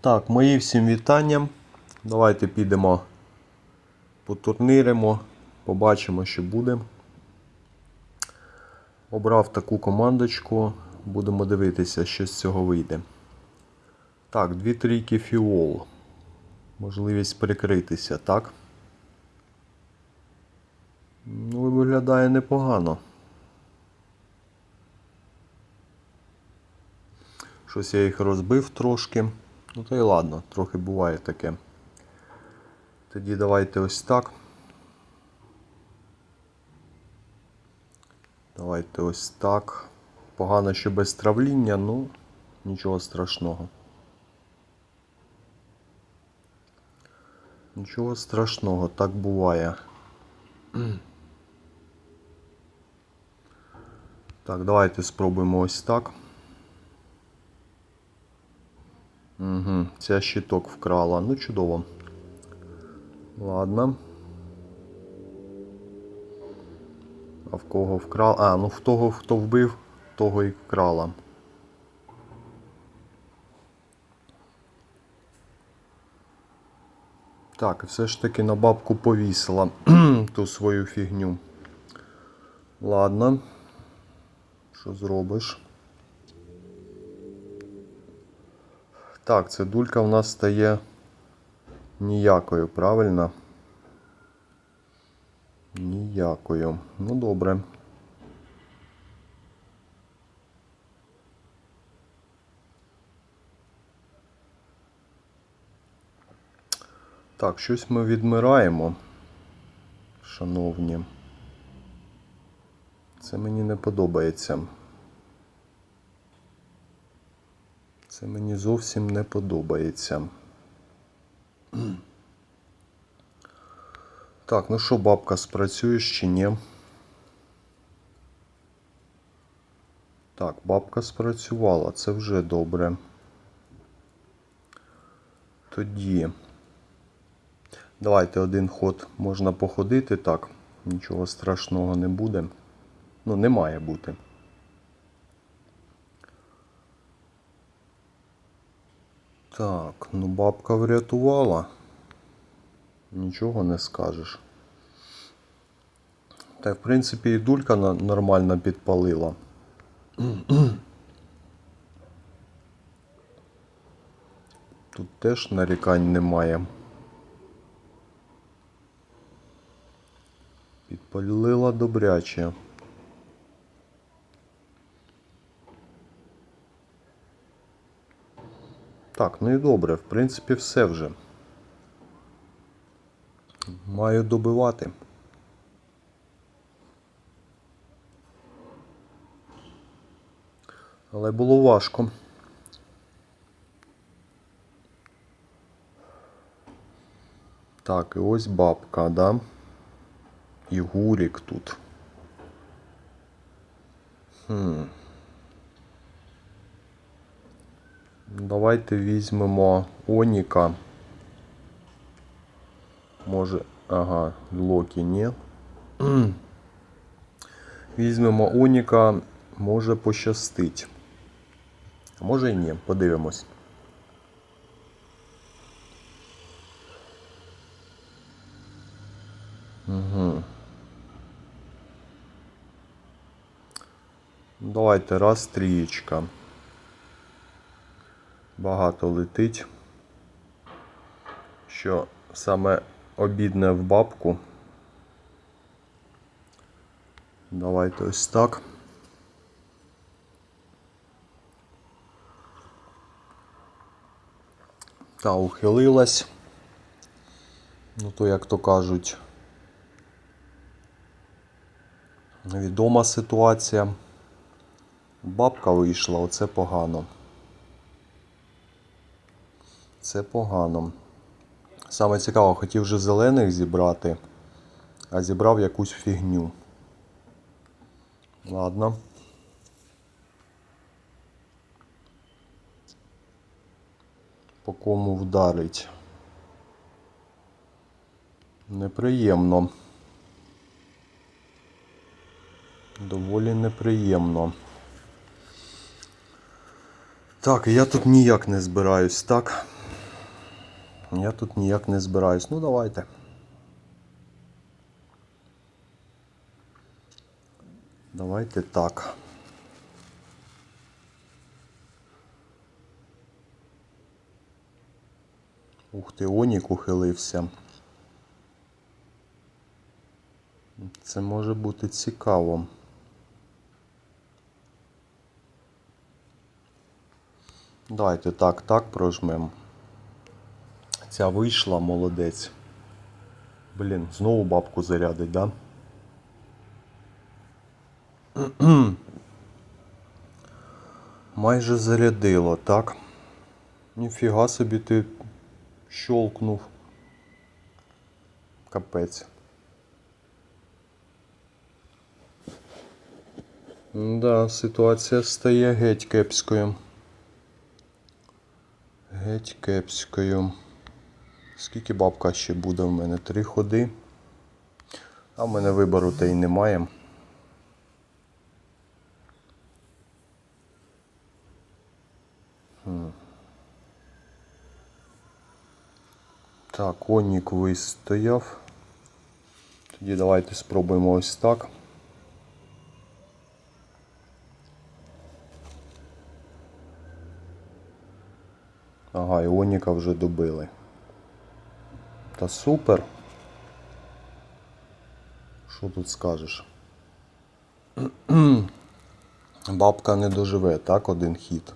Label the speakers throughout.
Speaker 1: Так, мої всім вітання. Давайте підемо потурниримо, побачимо, що буде. Обрав таку командочку, будемо дивитися, що з цього вийде. Так, дві трійки фіол. Можливість прикритися, так? Ну, виглядає непогано. Щось я їх розбив трошки. Ну та й ладно, трохи буває таке. Тоді давайте ось так. Давайте ось так. Погано, що без травління, ну нічого страшного. Нічого страшного, так буває. Так, давайте спробуємо ось так. Угу, ця щиток вкрала. Ну, чудово. Ладно. А в кого вкрала? А, ну в того, хто вбив, того і вкрала. Так, все ж таки на бабку повісила ту свою фігню. Ладно. Що зробиш? Так, це дулька в нас стає ніякою, правильно? Ніякою. Ну добре. Так, щось ми відмираємо, шановні. Це мені не подобається. Це мені зовсім не подобається. Так, ну що, бабка, спрацюєш чи ні? Так, бабка спрацювала, це вже добре. Тоді. Давайте один ход можна походити так. Нічого страшного не буде. Ну, не має бути. Так, ну бабка врятувала. Нічого не скажеш. Так, в принципі, і дулька нормально підпалила. Тут теж нарікань немає. Підпалила добряче. Так, ну і добре, в принципі, все вже. Маю добивати. Але було важко. Так, і ось бабка, да? І гурік тут. Хм. Давайте візьмемо Оніка. Може. Ага, Локі ні. Візьмемо Оніка, може пощастить. А може і ні, подивимось. Угу. Давайте раз трієчка. Багато летить. Що саме обідне в бабку. Давайте ось так. Та ухилилась. Ну то, як то кажуть, відома ситуація. Бабка вийшла, оце погано. Це погано. Саме цікаво, хотів вже зелених зібрати, а зібрав якусь фігню. Ладно. По кому вдарить? Неприємно. Доволі неприємно. Так, я тут ніяк не збираюсь, так? Я тут ніяк не збираюсь. Ну давайте. Давайте так. Ух ти, Онік ухилився. Це може бути цікаво. Давайте так, так прожмемо. Ця вийшла, молодець. Блін, знову бабку зарядить, да? Майже зарядило, так? Ніфіга собі ти щолкнув. Капець. Да, ситуація стає геть кепською. Геть кепською. Скільки бабка ще буде в мене? Три ходи. А в мене вибору та й немає. Так, конік вистояв. Тоді давайте спробуємо ось так. Ага, Іоніка вже добили. Та супер. Що тут скажеш? Бабка не доживе, так, один хід.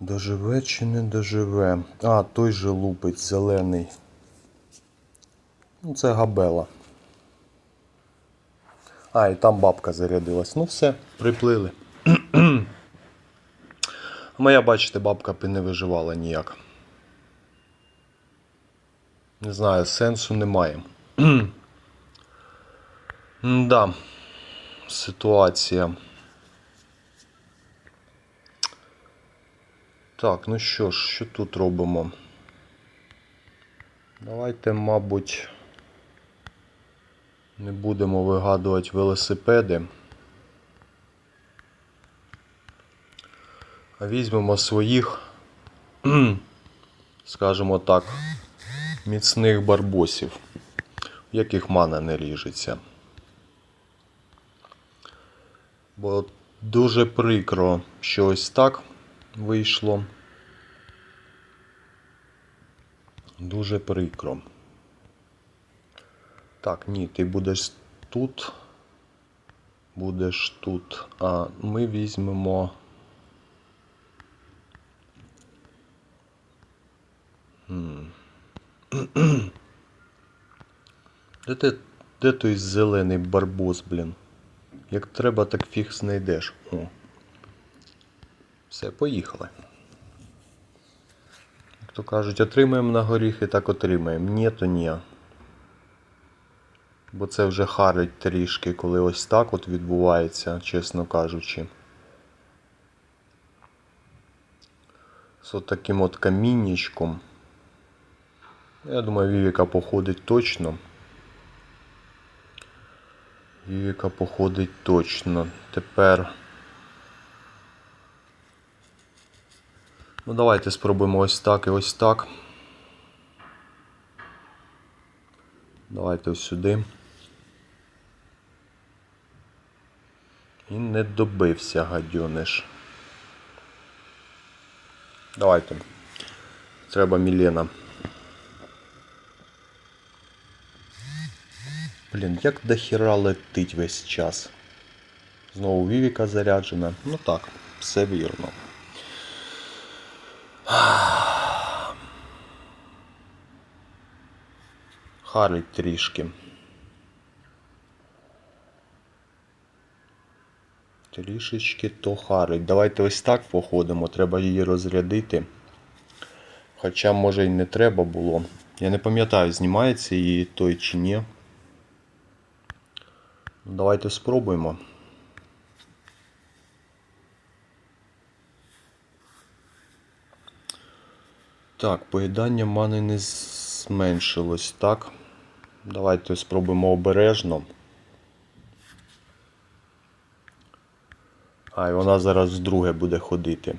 Speaker 1: Доживе чи не доживе? А, той же лупить зелений. Ну, це габела. А, і там бабка зарядилась. Ну все, приплили. Моя, бачите, бабка не виживала ніяк. Не знаю, сенсу немає. да. Ситуація. Так, ну що ж, що тут робимо? Давайте, мабуть, не будемо вигадувати велосипеди. А візьмемо своїх, скажімо так, міцних барбосів, в яких мана не ріжеться. Бо дуже прикро, що ось так вийшло. Дуже прикро. Так, ні, ти будеш тут. Будеш тут. А ми візьмемо. Де, ти, де той зелений барбос, блін? Як треба, так фіг знайдеш. О. Все, поїхали. Як то кажуть, отримаємо на горіхи, так отримаємо. Ні, то ні. Бо це вже харить трішки, коли ось так от відбувається, чесно кажучи. З от таким от каміннячком. Я думаю, Вівіка походить точно. Вівіка походить точно. Тепер. Ну, давайте спробуємо ось так і ось так. Давайте ось сюди. І не добився гадюниш. Давайте. Треба Мілена. Блін, як до хіра летить весь час. Знову Вівіка заряджена. Ну так, все вірно. Харить трішки. Трішечки то харить. Давайте ось так походимо, треба її розрядити. Хоча, може, і не треба було. Я не пам'ятаю, знімається її той чи ні. Давайте спробуємо. Так, поїдання мани не зменшилось, так? Давайте спробуємо обережно. А, і вона зараз вдруге буде ходити.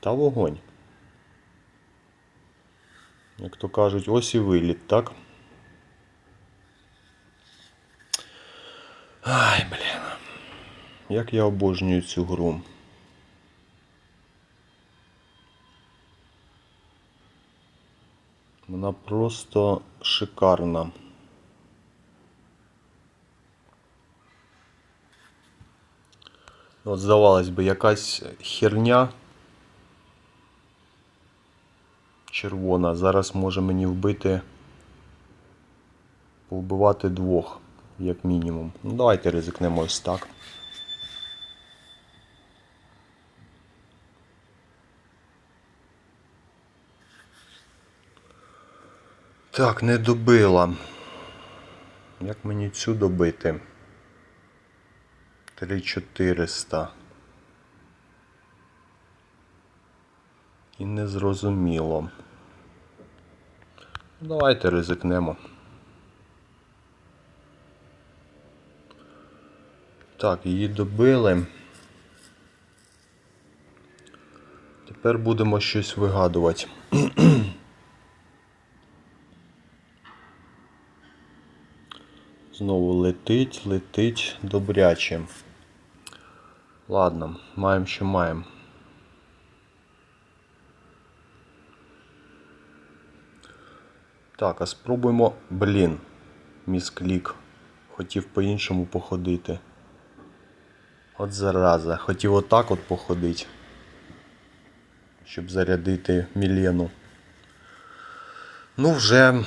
Speaker 1: Та вогонь. Як то кажуть, ось і виліт, так? Ай, блін. Як я обожнюю цю гру. Вона просто шикарна. От здавалось би, якась херня червона. Зараз може мені вбити. Повбивати двох, як мінімум. Ну, давайте ризикнемо ось так. Так, не добила. Як мені цю добити? 3400. І не зрозуміло. Ну, Давайте ризикнемо. Так, її добили. Тепер будемо щось вигадувати. Знову летить, летить добряче. Ладно, маємо, що маємо. Так, а спробуємо. Блін. Місклік. Хотів по-іншому походити. От зараза. Хотів отак от походити. Щоб зарядити Мілену. Ну, вже,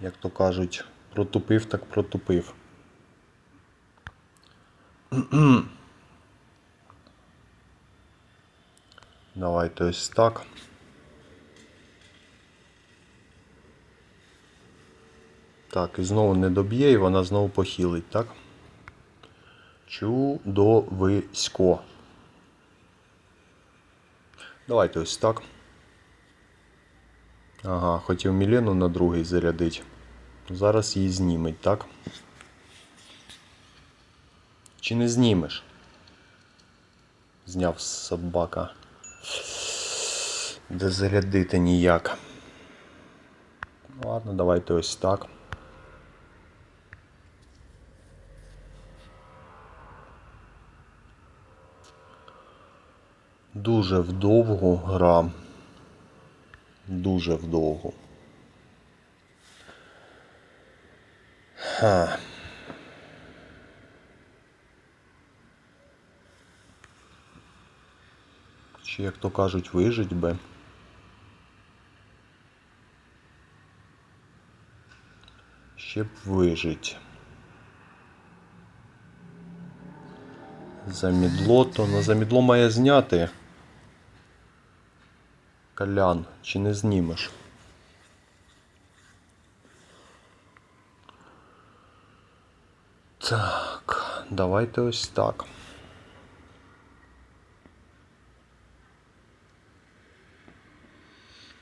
Speaker 1: як то кажуть, протупив, так протупив. Давайте ось так. Так, і знову не доб'є, і вона знову похилить, так? Чудовисько. Давайте ось так. Ага, хотів Мілену на другий зарядити. Зараз її знімить, так? Чи не знімеш? Зняв собака. Де зарядити ніяк. Ладно, давайте ось так. Дуже вдовго гра. Дуже вдовго. Ха. Чи, як то кажуть, вижить би. Ще б вижить. Замідло, то на замідло має зняти. Колян, чи не знімеш? Так, давайте ось так.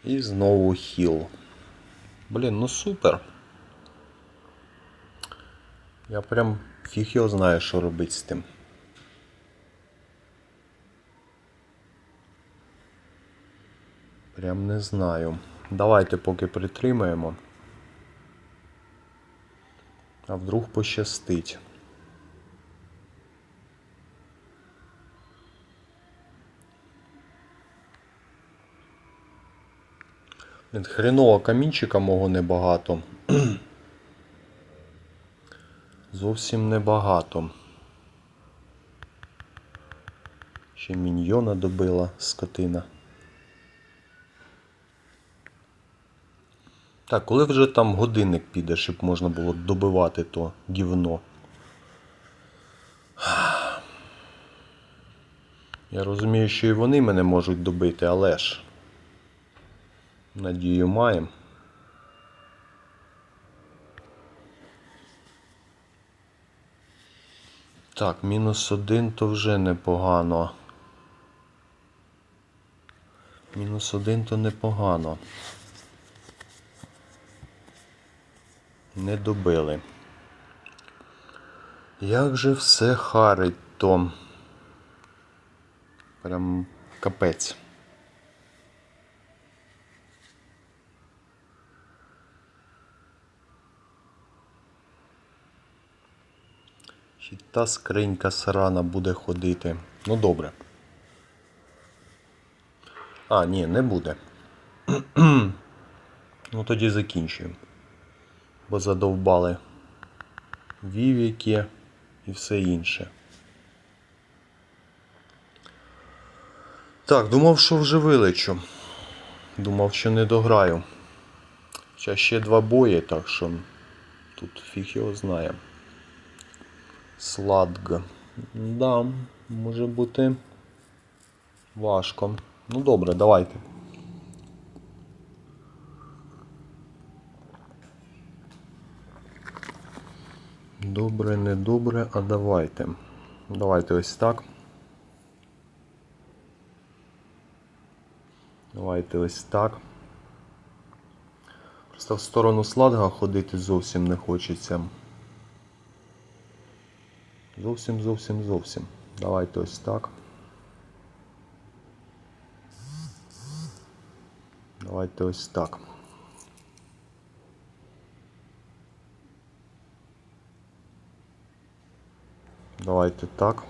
Speaker 1: І знову хіл. Блін, ну супер. Я прям фіг його знаю, що робити з тим. Прям не знаю. Давайте поки притримаємо. А вдруг пощастить. Блін, Хреново камінчика мого небагато. Зовсім небагато. Ще міньйона добила скотина. Так, коли вже там годинник піде, щоб можна було добивати то гівно. Я розумію, що і вони мене можуть добити, але ж. Надію маємо. Так, мінус один то вже непогано. Мінус один то непогано. Не добили. Як же все харить то? Прям капець. Ще та скринька срана буде ходити. Ну добре. А, ні, не буде. ну тоді закінчуємо. Бо задовбали вівіки і все інше. Так, думав, що вже вилечу. Думав, що не дограю. Ще ще два бої, так що тут фіг його знає. Сладг. Да, може бути важко. Ну добре, давайте. Добре, не добре, а давайте. Давайте ось так. Давайте ось так. Просто в сторону сладга ходити зовсім не хочеться. Зовсім, зовсім, зовсім. Давайте ось так. Давайте ось так. Давайте так.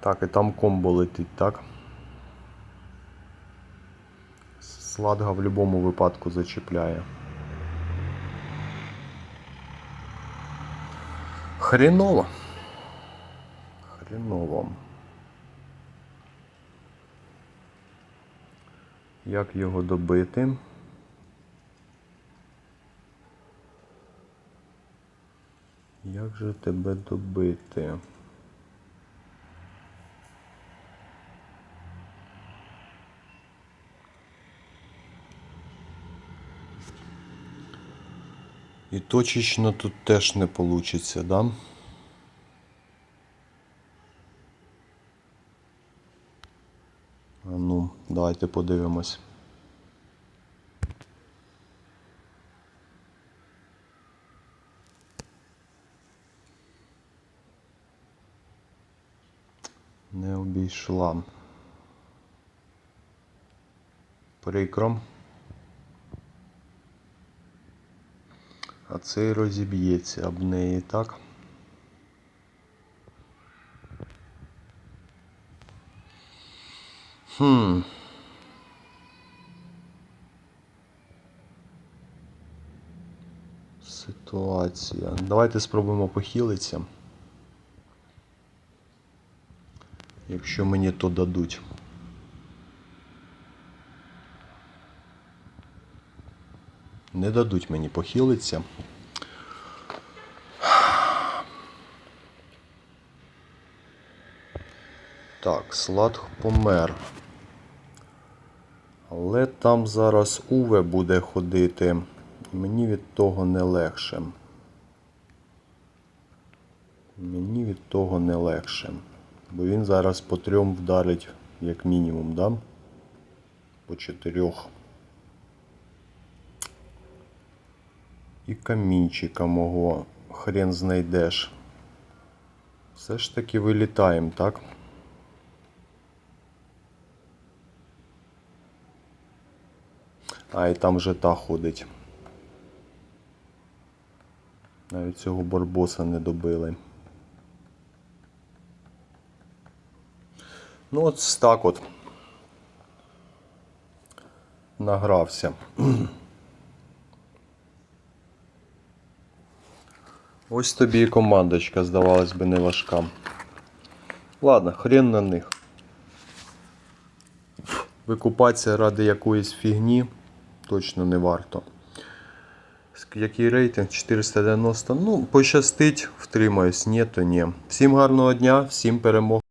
Speaker 1: Так, і там комбо летить, так? Сладга в будь-якому випадку зачіпляє. Хреново. Хреново. Як його добити? Як же тебе добити? І точечно тут теж не получиться, да? А ну, давайте подивимось. Не обійшла. Прикро. А цей розіб'ється об неї, так? Хм. Ситуація. Давайте спробуємо похилитися. Якщо мені то дадуть. Не дадуть мені похилитися. Так, Сладг помер. Але там зараз Уве буде ходити. Мені від того не легше. Мені від того не легше. Бо він зараз по трьом вдарить, як мінімум, да? По чотирьох. І камінчика мого хрен знайдеш. Все ж таки вилітаємо, так? А, і там же та ходить. Навіть цього барбоса не добили. Ну от так от. Награвся. Ось тобі і командочка, здавалось би, не важка. Ладно, хрен на них. Викупатися ради якоїсь фігні точно не варто. Який рейтинг? 490. Ну, пощастить, втримаюсь, ні, то ні. Всім гарного дня, всім перемог.